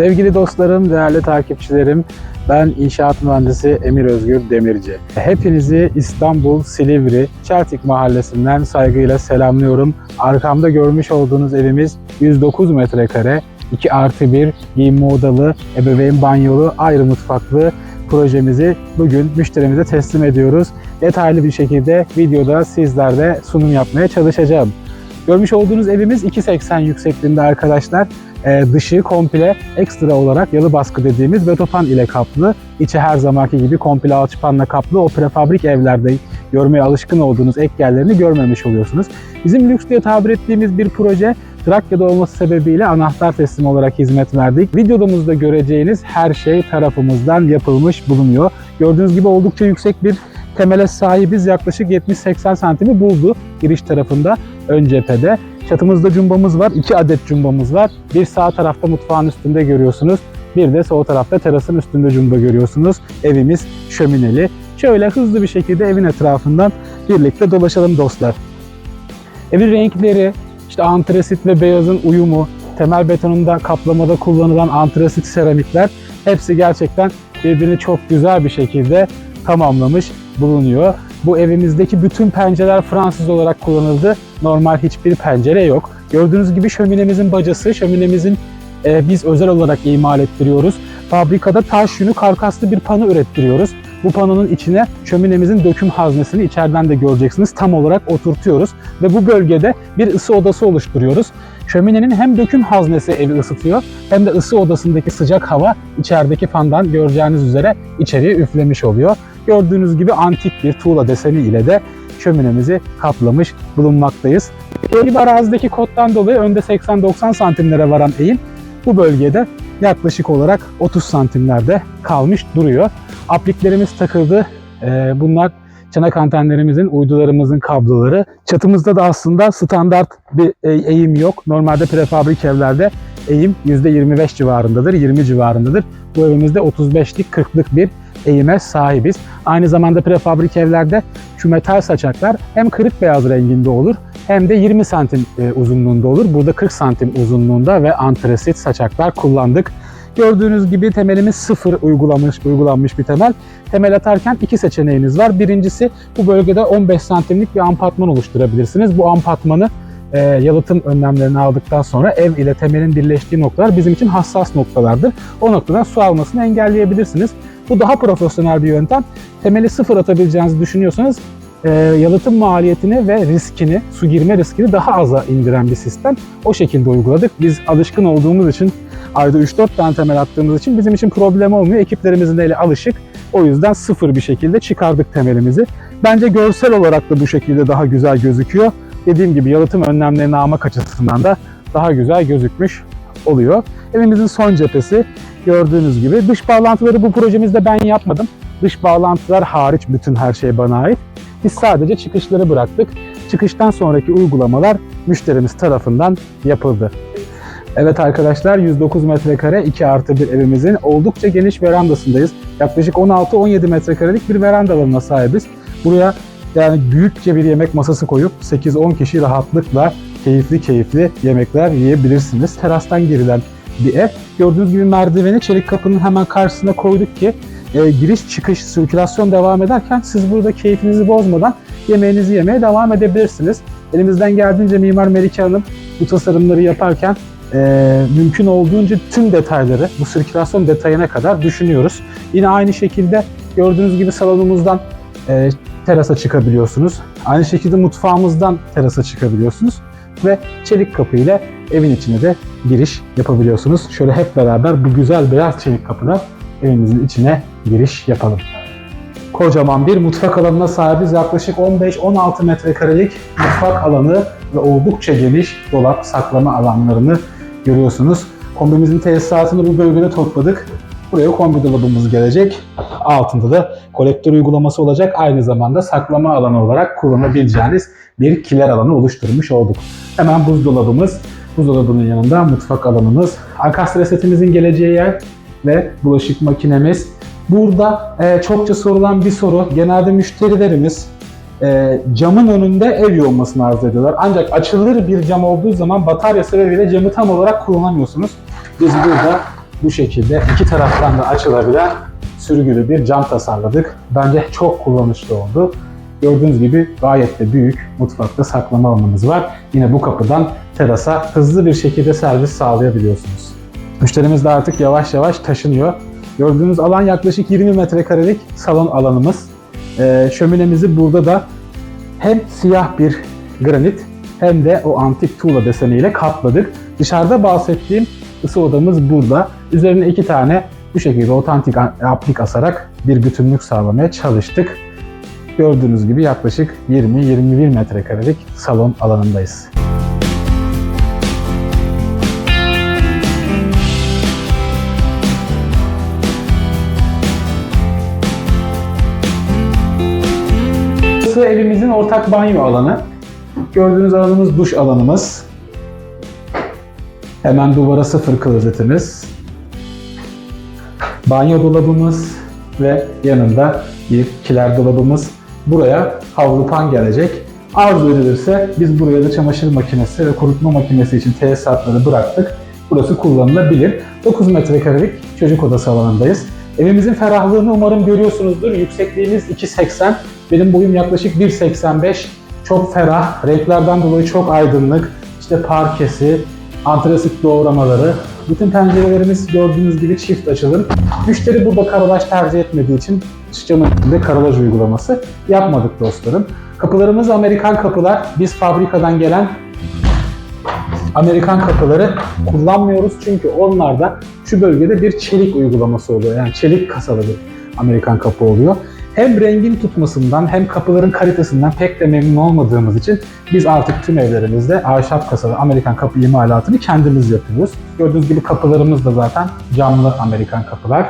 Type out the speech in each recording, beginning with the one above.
Sevgili dostlarım, değerli takipçilerim, ben inşaat mühendisi Emir Özgür Demirci. Hepinizi İstanbul Silivri Çeltik Mahallesi'nden saygıyla selamlıyorum. Arkamda görmüş olduğunuz evimiz 109 metrekare, 2 artı 1 giyinme odalı, ebeveyn banyolu, ayrı mutfaklı projemizi bugün müşterimize teslim ediyoruz. Detaylı bir şekilde videoda sizlerde sunum yapmaya çalışacağım. Görmüş olduğunuz evimiz 2.80 yüksekliğinde arkadaşlar. Ee, dışı komple ekstra olarak yalı baskı dediğimiz betopan ile kaplı. İçi her zamanki gibi komple alçıpanla kaplı. O prefabrik evlerde görmeye alışkın olduğunuz ek yerlerini görmemiş oluyorsunuz. Bizim lüks diye tabir ettiğimiz bir proje Trakya'da olması sebebiyle anahtar teslim olarak hizmet verdik. Videomuzda göreceğiniz her şey tarafımızdan yapılmış bulunuyor. Gördüğünüz gibi oldukça yüksek bir temele sahibiz. Yaklaşık 70-80 santimi buldu giriş tarafında ön cephede. Çatımızda cumbamız var. 2 adet cumbamız var. Bir sağ tarafta mutfağın üstünde görüyorsunuz. Bir de sol tarafta terasın üstünde cumba görüyorsunuz. Evimiz şömineli. Şöyle hızlı bir şekilde evin etrafından birlikte dolaşalım dostlar. Evin renkleri, işte antresit ve beyazın uyumu, temel betonunda kaplamada kullanılan antresit seramikler hepsi gerçekten birbirini çok güzel bir şekilde tamamlamış bulunuyor. Bu evimizdeki bütün pencereler Fransız olarak kullanıldı. Normal hiçbir pencere yok. Gördüğünüz gibi şöminemizin bacası, şöminemizin e, biz özel olarak imal ettiriyoruz. Fabrikada taş yünü karkaslı bir pano ürettiriyoruz. Bu panonun içine şöminemizin döküm haznesini içeriden de göreceksiniz tam olarak oturtuyoruz. Ve bu bölgede bir ısı odası oluşturuyoruz. Şöminenin hem döküm haznesi evi ısıtıyor hem de ısı odasındaki sıcak hava içerideki fandan göreceğiniz üzere içeriye üflemiş oluyor. Gördüğünüz gibi antik bir tuğla deseni ile de şöminemizi kaplamış bulunmaktayız. Bir arazideki kottan dolayı önde 80-90 santimlere varan eğim bu bölgede yaklaşık olarak 30 santimlerde kalmış duruyor. Apliklerimiz takıldı. Ee, bunlar çanak antenlerimizin, uydularımızın kabloları. Çatımızda da aslında standart bir e, eğim yok. Normalde prefabrik evlerde eğim %25 civarındadır, 20 civarındadır. Bu evimizde 35'lik, 40'lık bir eğime sahibiz. Aynı zamanda prefabrik evlerde şu metal saçaklar hem kırık beyaz renginde olur hem de 20 santim e, uzunluğunda olur. Burada 40 santim uzunluğunda ve antresit saçaklar kullandık. Gördüğünüz gibi temelimiz sıfır uygulamış, uygulanmış bir temel. Temel atarken iki seçeneğiniz var. Birincisi bu bölgede 15 santimlik bir ampatman oluşturabilirsiniz. Bu ampatmanı e, yalıtım önlemlerini aldıktan sonra ev ile temelin birleştiği noktalar bizim için hassas noktalardır. O noktadan su almasını engelleyebilirsiniz. Bu daha profesyonel bir yöntem. Temeli sıfır atabileceğinizi düşünüyorsanız e, yalıtım maliyetini ve riskini, su girme riskini daha aza indiren bir sistem. O şekilde uyguladık. Biz alışkın olduğumuz için ayda 3-4 tane temel attığımız için bizim için problem olmuyor. Ekiplerimizin de eli alışık. O yüzden sıfır bir şekilde çıkardık temelimizi. Bence görsel olarak da bu şekilde daha güzel gözüküyor. Dediğim gibi yalıtım önlemlerini almak açısından da daha güzel gözükmüş oluyor. Evimizin son cephesi gördüğünüz gibi. Dış bağlantıları bu projemizde ben yapmadım. Dış bağlantılar hariç bütün her şey bana ait. Biz sadece çıkışları bıraktık. Çıkıştan sonraki uygulamalar müşterimiz tarafından yapıldı. Evet arkadaşlar 109 metrekare 2 artı bir evimizin oldukça geniş verandasındayız. Yaklaşık 16-17 metrekarelik bir veranda alanına sahibiz. Buraya yani büyükçe bir yemek masası koyup 8-10 kişi rahatlıkla keyifli keyifli yemekler yiyebilirsiniz. Terastan girilen bir ev. Gördüğünüz gibi merdiveni çelik kapının hemen karşısına koyduk ki e, giriş çıkış sirkülasyon devam ederken siz burada keyfinizi bozmadan yemeğinizi yemeye devam edebilirsiniz. Elimizden geldiğince Mimar Melike Hanım bu tasarımları yaparken e, mümkün olduğunca tüm detayları, bu sirkülasyon detayına kadar düşünüyoruz. Yine aynı şekilde gördüğünüz gibi salonumuzdan e, terasa çıkabiliyorsunuz. Aynı şekilde mutfağımızdan terasa çıkabiliyorsunuz ve çelik kapı ile evin içine de giriş yapabiliyorsunuz. Şöyle hep beraber bu güzel beyaz çelik kapıdan evimizin içine giriş yapalım. Kocaman bir mutfak alanına sahibiz. Yaklaşık 15-16 metrekarelik mutfak alanı ve oldukça geniş dolap saklama alanlarını görüyorsunuz. Kombimizin tesisatını bu bölgede topladık. Buraya kombi dolabımız gelecek. Altında da kolektör uygulaması olacak. Aynı zamanda saklama alanı olarak kullanabileceğiniz bir kiler alanı oluşturmuş olduk. Hemen buzdolabımız, buzdolabının yanında mutfak alanımız, ankastre setimizin geleceği yer ve bulaşık makinemiz. Burada e, çokça sorulan bir soru. Genelde müşterilerimiz e, camın önünde ev yoğunmasını arzu ediyorlar. Ancak açılır bir cam olduğu zaman batarya sebebiyle camı tam olarak kullanamıyorsunuz. Biz burada bu şekilde iki taraftan da açılabilen sürgülü bir cam tasarladık. Bence çok kullanışlı oldu. Gördüğünüz gibi gayet de büyük mutfakta saklama alanımız var. Yine bu kapıdan terasa hızlı bir şekilde servis sağlayabiliyorsunuz. Müşterimiz de artık yavaş yavaş taşınıyor. Gördüğünüz alan yaklaşık 20 metrekarelik salon alanımız. Ee, şöminemizi burada da hem siyah bir granit hem de o antik tuğla deseniyle kapladık. Dışarıda bahsettiğim ısı odamız burada. Üzerine iki tane bu şekilde otantik aplik asarak bir bütünlük sağlamaya çalıştık. Gördüğünüz gibi yaklaşık 20-21 metrekarelik salon alanındayız. Burası evimizin ortak banyo alanı. Gördüğünüz alanımız duş alanımız. Hemen duvara sıfır klozetimiz. Banyo dolabımız ve yanında bir kiler dolabımız. Buraya havlu pan gelecek. Arzu edilirse biz buraya da çamaşır makinesi ve kurutma makinesi için tesisatları bıraktık. Burası kullanılabilir. 9 metrekarelik çocuk odası alanındayız. Evimizin ferahlığını umarım görüyorsunuzdur. Yüksekliğimiz 2.80. Benim boyum yaklaşık 1.85. Çok ferah. Renklerden dolayı çok aydınlık. İşte parkesi, antresit doğramaları. Bütün pencerelerimiz gördüğünüz gibi çift açılım. Müşteri burada karalaj tercih etmediği için camın içinde karalaj uygulaması yapmadık dostlarım. Kapılarımız Amerikan kapılar. Biz fabrikadan gelen Amerikan kapıları kullanmıyoruz çünkü onlarda şu bölgede bir çelik uygulaması oluyor. Yani çelik kasalı bir Amerikan kapı oluyor. Hem rengin tutmasından hem kapıların kalitesinden pek de memnun olmadığımız için biz artık tüm evlerimizde ahşap kasalı Amerikan kapı imalatını kendimiz yapıyoruz. Gördüğünüz gibi kapılarımız da zaten camlı Amerikan kapılar.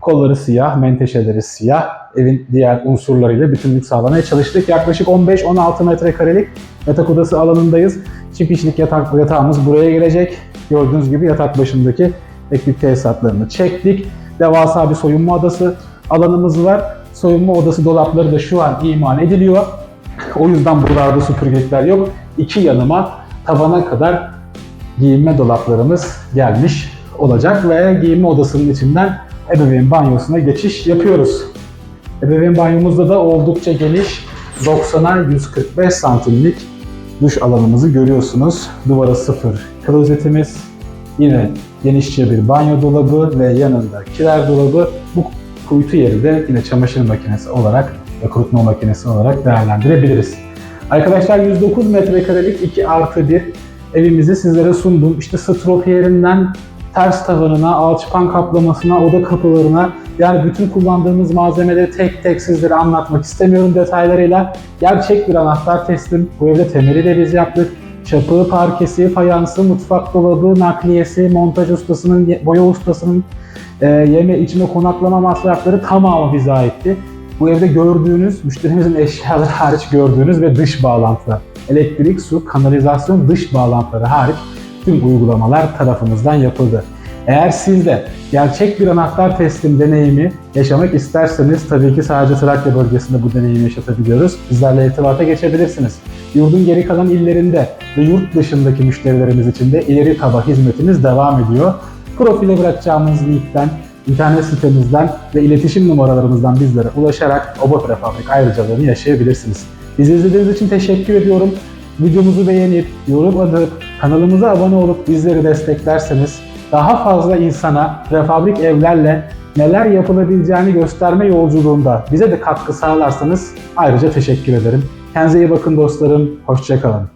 Kolları siyah, menteşeleri siyah. Evin diğer unsurlarıyla bütünlük sağlamaya çalıştık. Yaklaşık 15-16 metrekarelik yatak odası alanındayız. Çift kişilik yatak, yatağımız buraya gelecek. Gördüğünüz gibi yatak başındaki elektrik tesisatlarını çektik. Devasa bir soyunma odası alanımız var. Soyunma odası dolapları da şu an imal ediliyor. O yüzden buralarda süpürgelikler yok. İki yanıma tabana kadar giyinme dolaplarımız gelmiş olacak ve giyinme odasının içinden ebeveyn banyosuna geçiş yapıyoruz. Ebeveyn banyomuzda da oldukça geniş 90'a 145 santimlik duş alanımızı görüyorsunuz. Duvara sıfır klozetimiz, yine genişçe bir banyo dolabı ve yanında kiler dolabı. Bu kuytu yeri de yine çamaşır makinesi olarak ve kurutma makinesi olarak değerlendirebiliriz. Arkadaşlar 109 metrekarelik 2 artı 1 evimizi sizlere sundum. İşte stropiyerinden ters tavanına, alçıpan kaplamasına, oda kapılarına yani bütün kullandığımız malzemeleri tek tek sizlere anlatmak istemiyorum detaylarıyla. Gerçek bir anahtar teslim. Bu evde temeli de biz yaptık. Çapı, parkesi, fayansı, mutfak dolabı, nakliyesi, montaj ustasının, boya ustasının e, yeme içme konaklama masrafları tamamı bize aitti. Bu evde gördüğünüz, müşterimizin eşyaları hariç gördüğünüz ve dış bağlantılar. Elektrik, su, kanalizasyon dış bağlantıları hariç tüm uygulamalar tarafımızdan yapıldı. Eğer siz de gerçek bir anahtar teslim deneyimi yaşamak isterseniz tabii ki sadece Trakya bölgesinde bu deneyimi yaşatabiliyoruz. Bizlerle irtibata geçebilirsiniz. Yurdun geri kalan illerinde ve yurt dışındaki müşterilerimiz için de ileri kaba hizmetimiz devam ediyor. Profile bırakacağımız linkten, internet sitemizden ve iletişim numaralarımızdan bizlere ulaşarak Oba Prefabrik ayrıcalığını yaşayabilirsiniz. Bizi izlediğiniz için teşekkür ediyorum. Videomuzu beğenip, yorum atıp, kanalımıza abone olup bizleri desteklerseniz daha fazla insana prefabrik evlerle neler yapılabileceğini gösterme yolculuğunda bize de katkı sağlarsanız ayrıca teşekkür ederim. Kendinize iyi bakın dostlarım, hoşçakalın.